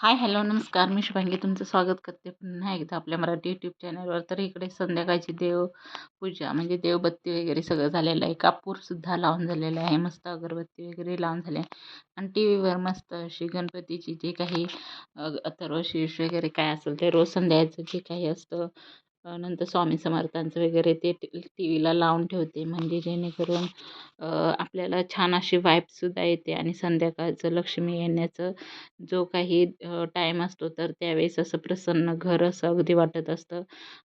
Hi hello नमस्कार. मी शुभांगी. तुमचं स्वागत करते पुन्हा एकदा आपल्या मराठी यूट्यूब चॅनलवर तर इकडे संध्याकाळची देवपूजा म्हणजे देवबत्ती वगैरे सगळं झालेलं आहे. कापूरसुद्धा लावून झालेलं आहे. मस्त अगरबत्ती वगैरे लावून झाले आणि टी व्हीवर मस्त अशी गणपतीची जे काही अथर्व शीर्ष वगैरे काय असेल ते रोज संध्याचं जे काही असतं नंतर स्वामी समर्थांचं वगैरे ते टी व्हीला लावून ठेवते. म्हणजे जेणेकरून आपल्याला छान अशी वाईबसुद्धा येते आणि संध्याकाळचं लक्ष्मी येण्याचं जो काही टाईम असतो तर त्यावेळेस असं प्रसन्न घर असं अगदी वाटत असतं.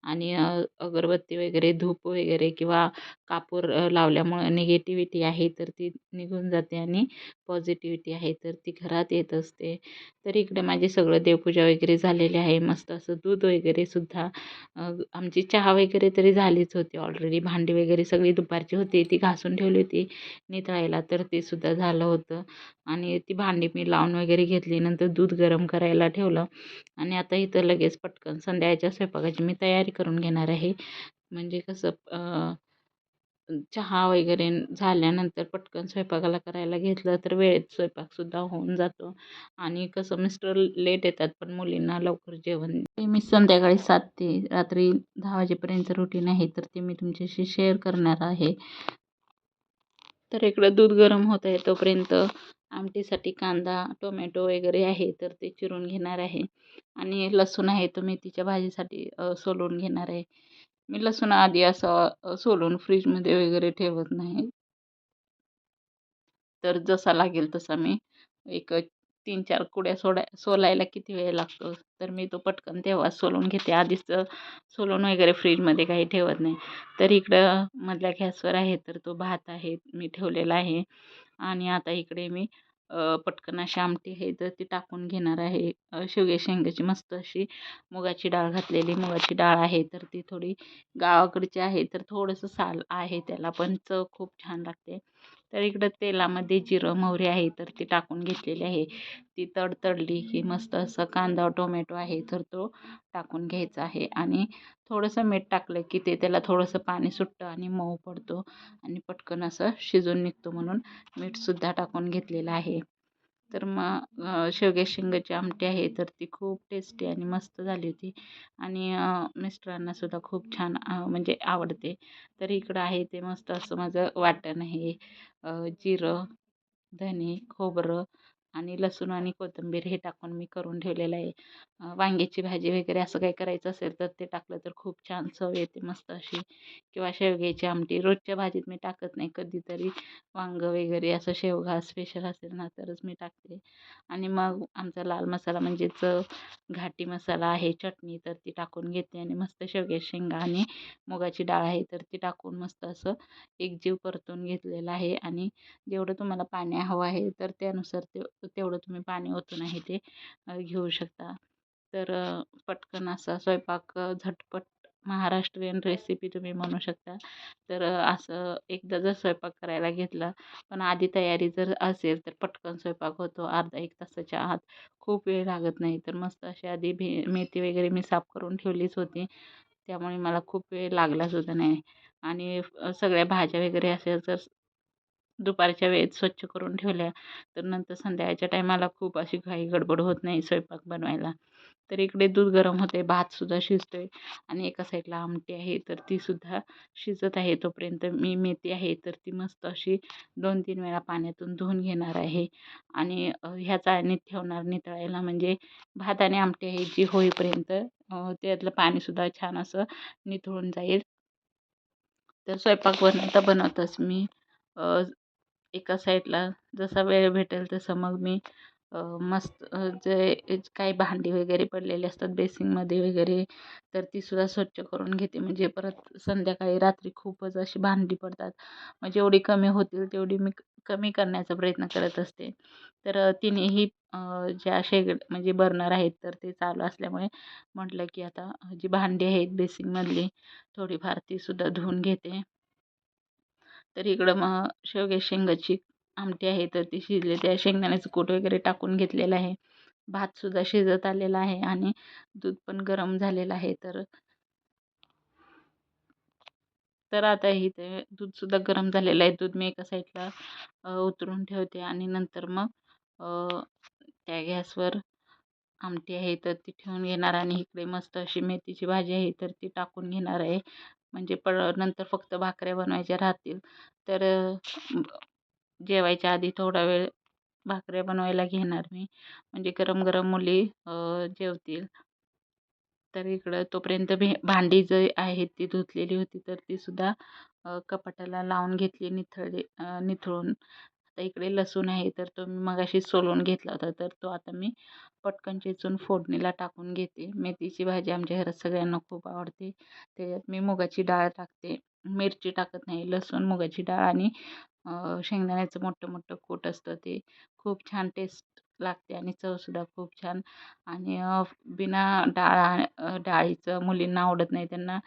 आणि अगरबत्ती वगैरे धूप वगैरे किंवा कापूर लावल्यामुळं निगेटिव्हिटी आहे तर ती निघून जाते आणि पॉझिटिव्हिटी आहे तर ती घरात येत असते. तर इकडे माझी सगळं देवपूजा वगैरे झालेली आहे. मस्त असं दूध वगैरे सुद्धा आमची चहा वगैरे तरी झालीच होती ऑलरेडी भांडी वगैरे सगळी दुपारची होती. ती घासून ठेवली होती. नितळायला तर ते सुद्धा झालं होतं. आणि ती भांडी मी लावून वगैरे घेतली. नंतर दूध गरम करायला ठेवलं. आणि आता इथं लगेच पटकन संध्याच्या स्वयंपाकाची मी तयारी करून घेणार आहे. म्हणजे कसं चहा वगैरे झाल्यानंतर पटकन स्वयंपाकाला करायला घेतलं तर वेळेत स्वयंपाकसुद्धा होऊन जातो. आणि कसं मिस्टर लेट येतात पण मुलींना लवकर जेवण मी संध्याकाळी सात ते रात्री दहा वाजेपर्यंत रुटीन आहे तर ते मी तुमच्याशी शेअर करणार आहे. तर इकडं दूध गरम होत आहे तोपर्यंत आमटीसाठी कांदा टोमॅटो वगैरे आहे तर ते चिरून घेणार आहे. आणि लसूण आहे तो मेथीच्या भाजीसाठी सोलून घेणार आहे. मी लसूण आधी असं सोलून फ्रीजमध्ये वगैरे ठेवत नाही. तर जसा लागेल तसा मी एक तीन चार कुड्या सोडा सोलायला किती वेळ लागतो तर मी तो पटकन तेव्हा सोलून घेते. आधीच सोलून वगैरे फ्रीजमध्ये काही ठेवत नाही. तर इकडं मधल्या गॅसवर आहे तर तो भात आहे मी ठेवलेला आहे. आणि आता इकडे मी पटकन अशी आमटी आहे तर ती टाकून घेणार आहे. शेवग्या शेंगाची मस्त अशी मुगाची डाळ घातलेली. मुगाची डाळ आहे तर ती थोडी गावाकडची आहे तर थोडंसं साल आहे त्याला पण चव खूप छान लागते. तर इकडं तेलामध्ये जिरं मोहरी आहे तर ती टाकून घेतलेली आहे. ती तडतडली की मस्त असं कांदा टोमॅटो आहे तर तो टाकून घ्यायचा आहे. आणि थोडंसं मीठ टाकलं की ते त्याला थोडंसं पाणी सुटतं आणि मऊ पडतो. आणि पटकन असं शिजून निघतो म्हणून मीठसुद्धा टाकून घेतलेलं आहे. तर मग शेवग्या शेंगाची आमटी आहे तर ती खूप टेस्टी आणि मस्त झाली होती. आणि मिस्टरांनासुद्धा खूप छान म्हणजे आवडते. तर इकडं आहे ते मस्त असं माझं वाटण आहे. जिरं धने खोबरं आणि लसूण आणि कोथिंबीर हे टाकून मी करून ठेवलेलं आहे. वांग्याची भाजी वगैरे असं काही करायचं असेल तर ते टाकलं तर खूप छान चव येते मस्त अशी. किंवा शेवग्याची आमटी रोजच्या भाजीत मी टाकत नाही. कधीतरी वांगं वगैरे असं शेवगा स्पेशल असेल ना तरच मी टाकते. आणि मग आमचा लाल मसाला म्हणजेच घाटी मसाला आहे चटणी तर ती टाकून घेते आणि मस्त शेवग्या शेंगा आणि मुगाची डाळ आहे तर ती टाकून मस्त असं एकजीव परतून घेतलेलं आहे. आणि जेवढं तुम्हाला पाणी हवं आहे तर त्यानुसार ते तेवढं तुम्ही पाणी ओतून आहे ते घेऊ शकता. तर पटकन असा स्वयंपाक झटपट महाराष्ट्रीयन रेसिपी तुम्ही म्हणू शकता. तर असं एकदा जर स्वयंपाक करायला घेतला पण आधी तयारी जर असेल तर पटकन स्वयंपाक होतो अर्धा एक तासाच्या आत. खूप वेळ लागत नाही तर मस्त अशी आधी भे मेथी वगैरे मी साफ करून ठेवलीच होती. त्यामुळे मला खूप वेळ लागलासुद्धा नाही. आणि सगळ्या भाज्या वगैरे असेल तर दुपारच्या वेळेत स्वच्छ करून ठेवल्या. तर नंतर संध्याकाळच्या टायमाला खूप अशी घाई गडबड होत नाही स्वयंपाक बनवायला. तर इकडे दूध गरम होते भातसुद्धा शिजतो आहे आणि एका साईडला आमटी आहे तर तीसुद्धा शिजत आहे. तोपर्यंत मी मेथी आहे तर ती मस्त अशी दोन तीन वेळा पाण्यातून धुवून घेणार आहे. आणि ह्या चाळणीत ठेवणार नितळायला म्हणजे भात आणि आमटी आहे जी होईपर्यंत त्यातलं पाणीसुद्धा छान असं निथळून जाईल. तर स्वयंपाक बनवता बनवताच मी एका साईडला जसा वेळ भेटेल तसं मग मी मस्त जे काही भांडी वगैरे पडलेली असतात बेसिनमध्ये वगैरे तर तीसुद्धा स्वच्छ करून घेते. म्हणजे परत संध्याकाळी रात्री खूपच अशी भांडी पडतात. मग जेवढी कमी होतील तेवढी मी कमी करण्याचा प्रयत्न करत असते. तर तिन्ही ज्या शेगड म्हणजे बर्नर आहेत तर ते चालू असल्यामुळे म्हटलं की आता जी भांडी आहेत बेसिनमधली थोडीफार तीसुद्धा धुवून घेते. तर इकडं मग शेवगे शेंगाची आमटी आहे तर ती शिजले. त्या शेंगदाण्याचं कूट वगैरे टाकून घेतलेलं आहे. भातसुद्धा शिजत आलेला आहे आणि दूध पण गरम झालेलं आहे. तर तर आता इथे दूधसुद्धा गरम झालेलं आहे. दूध मी एका साईडला उतरून ठेवते आणि नंतर मग त्या गॅसवर आमटी आहे तर ती ठेवून घेणार आणि इकडे मस्त अशी मेथीची भाजी आहे तर ती टाकून घेणार आहे. म्हणजे प नंतर फक्त भाकऱ्या बनवायच्या राहतील. तर जेवायच्या आधी थोडा वेळ भाकऱ्या बनवायला घेणार मी. म्हणजे गरम गरम मुली जेवतील. तर इकडं तोपर्यंत भे भांडी जे आहेत ती धुतलेली होती तर तीसुद्धा कपाटाला लावून घेतली निथळली निथळून. आता इकडे लसूण आहे तर तो मी मगाशी सोलून घेतला होता तर तो आता मी पटकन चेचून फोडणीला टाकून घेते. मेथीची भाजी आमच्या घरात सगळ्यांना खूप आवडते. त्याच्यात मी मुगाची डाळ टाकते. मिरची टाकत नाही लसूण मुगाची डाळ आणि शेंगदाण्याचं मोठं मोठं कूट असतं ते. खूप छान टेस्ट लागते आणि चवसुद्धा खूप छान आणि बिना डाळ डाळीचं मुलींना आवडत नाही. त्यांना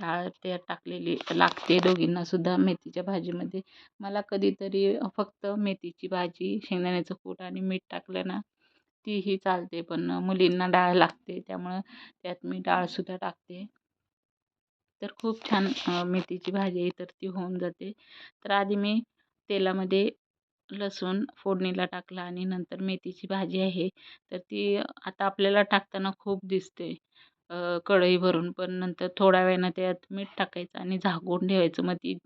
डाळ ते टाकलेली लागते दोघींनासुद्धा मेथीच्या भाजीमध्ये. मला कधीतरी फक्त मेथीची भाजी शेंगदाण्याचं कूट आणि मीठ टाकलं ना तीही चालते. पण मुलींना डाळ लागते. त्यामुळं त्यात मी डाळसुद्धा टाकते. तर खूप छान मेथीची भाजी आहे तर ती होऊन जाते. तर आधी मी तेलामध्ये लसूण फोडणीला टाकला आणि नंतर मेथीची भाजी आहे. तर ती आता आपल्याला टाकताना खूप दिसते कढई भरून. पण नंतर थोड्या वेळानं त्यात मीठ टाकायचं आणि झाकून ठेवायचं. मग ती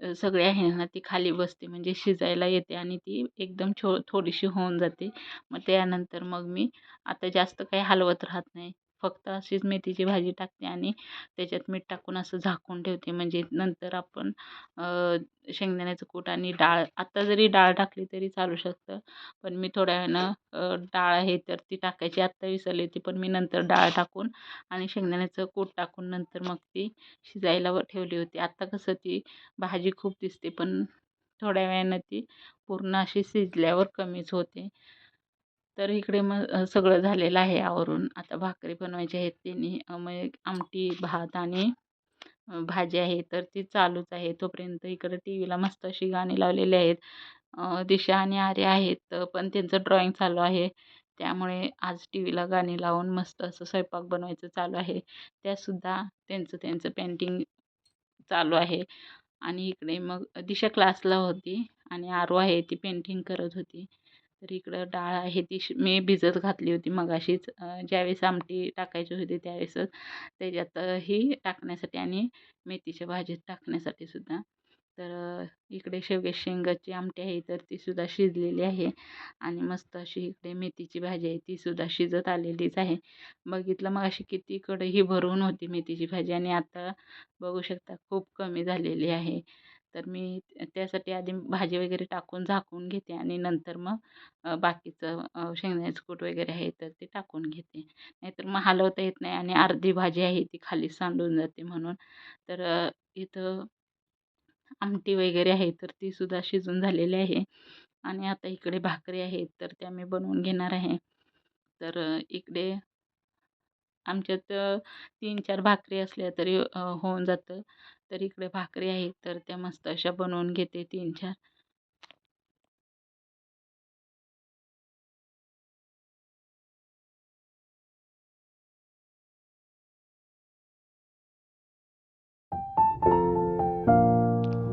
सगळी आहे ना ती खाली बसते. म्हणजे शिजायला येते आणि ती एकदम छो थोडीशी होऊन जाते. मग त्यानंतर मग मी आता जास्त काही हलवत राहत नाही. फक्त अशीच मेथीची भाजी टाकते आणि त्याच्यात मीठ टाकून असं झाकून ठेवते. म्हणजे नंतर आपण शेंगदाण्याचं कूट आणि डाळ आत्ता जरी डाळ टाकली तरी चालू शकतं. पण मी थोड्या वेळानं डाळ आहे तर ती टाकायची आत्ता विसरली होती पण मी नंतर डाळ टाकून आणि शेंगदाण्याचं कूट टाकून नंतर मग ती शिजायला ठेवली होती. आत्ता कसं ती भाजी खूप दिसते पण थोड्या वेळानं ती पूर्ण अशी शिजल्यावर कमीच होते. तर इकडे मग सगळं झालेलं आहे आवरून. आता भाकरी बनवायची आहेत त्यांनी मग आमटी भात आणि भाजी आहे. तर ती चालूच आहे. तोपर्यंत इकडं टी व्हीला मस्त अशी गाणी लावलेली आहेत. दिशा आणि आर्य आहेत पण त्यांचं ड्रॉइंग चालू आहे. त्यामुळे आज टी व्हीला गाणी लावून मस्त असं स्वयंपाक बनवायचं चालू आहे. त्यासुद्धा त्यांचं त्यांचं पेंटिंग चालू आहे. आणि इकडे मग दिशा क्लासला होती आणि आरू आहे ती पेंटिंग करत होती. तर इकडं डाळ आहे ती मी भिजत घातली होती मगाशीच. ज्यावेळेस आमटी टाकायची होती त्यावेळेसच त्याच्यातही टाकण्यासाठी आणि मेथीच्या भाजीत टाकण्यासाठी सुद्धा. तर इकडे शेवग्या शेंगाची आमटी आहे तर तीसुद्धा शिजलेली आहे आणि मस्त अशी इकडे मेथीची भाजी आहे तीसुद्धा शिजत आलेलीच आहे. बघितलं मग अशी किती ही भरून होती मेथीची भाजी आणि आता बघू शकता खूप कमी झालेली आहे. तर मी त्यासाठी आधी भाजी वगैरे टाकून झाकून घेते आणि नंतर मग बाकीचं शेंगदाण्याचं कूट वगैरे आहे तर ते टाकून घेते. नाहीतर मग हलवता येत नाही आणि अर्धी भाजी आहे ती खाली सांडून जाते म्हणून. तर इथं आमटी वगैरे आहे तर तीसुद्धा शिजून झालेली आहे. आणि आता इकडे भाकरी आहेत तर त्या मी बनवून घेणार आहे. तर इकडे आमच्यात तीन चार भाकरी असल्या तरी होऊन जातं. तर इकडे भाकरी आहेत तर त्या मस्त अशा बनवून घेते तीन चार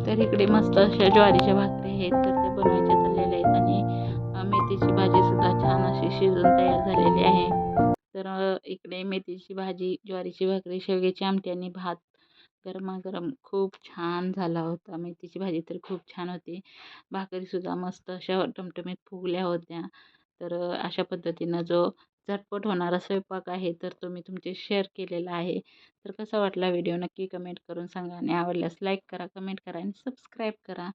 तर इकडे मस्त अशा ज्वारीच्या भाकरी आहेत तर त्या बनवायच्या चाललेल्या आहेत. आणि मेथीची भाजीसुद्धा छान अशी शिजून तयार झालेली आहे. इकडे मेथीची भाजी ज्वारीची भाकरी शेवग्याची आमटी आणि भात गरमागरम खूप छान झाला होता. मेथीची भाजी तर खूप छान होती. भाकरीसुद्धा मस्त अशा टमटमीत फुगल्या होत्या. तर अशा पद्धतीनं जो झटपट होणारा स्वयंपाक आहे तर तो मी तुमचे शेअर केलेला आहे. तर कसा वाटला व्हिडिओ नक्की कमेंट करून सांगा आणि आवडल्यास लाईक करा कमेंट करा आणि सबस्क्राईब करा.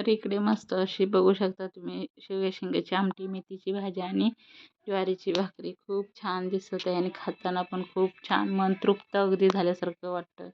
तर इकडे मस्त अशी बघू शकता तुम्ही शेवग्या शेंगाची आमटी मेथीची भाजी आणि ज्वारीची भाकरी. खूप छान दिसत आहे आणि खाताना पण खूप छान मन तृप्त अगदी झाल्यासारखं वाटतं.